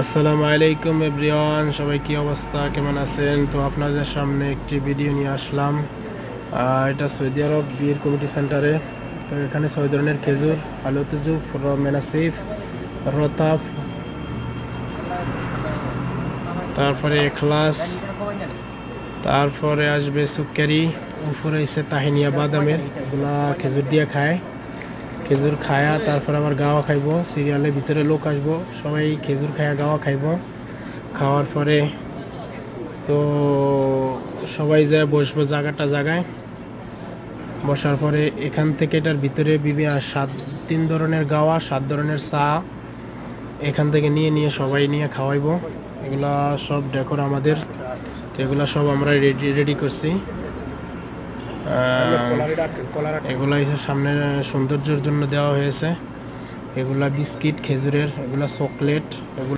আসসালামু আলাইকুম এভরিওয়ান, সবাই কি অবস্থা? কেমন আছেন? তো আপনাদের সামনে একটি ভিডিও নিয়ে আসলাম। এটা সৌদি আরব বীর কমিটি সেন্টারে। তো এখানে ছয় ধরনের খেজুর, আলু আলুতুজুফ মেনাসিফ রতাফ, তারপরে এখলাস, তারপরে আসবে সুক্কারি, উপরে এসে তাহিনিয়া বাদামের। এগুলা খেজুর দিয়ে খায়। খেজুর খায়া তারপর আবার গাওয়া খাইবো, সিরিয়ালের ভিতরে লোক আসব, সবাই খেজুর খায়া গাওয়া খাইবো। খাওয়ার পরে তো সবাই যায় বসবো জায়গাটা জায়গায়। বসার পরে এখান থেকে এটার ভিতরে বিভিন্ন সাত, তিন ধরনের গাওয়া, সাত ধরনের চা। এখান থেকে নিয়ে নিয়ে সবাই নিয়ে খাওয়াইবো। এগুলা সব ডেকোর আমাদের। তো এগুলা সব আমরা রেডি রেডি করছি। এগুলা এসে সামনে সৌন্দর্যের জন্য দেওয়া হয়েছে। এগুলা বিস্কিট খেজুরের এগুলা চকলেট এগুলা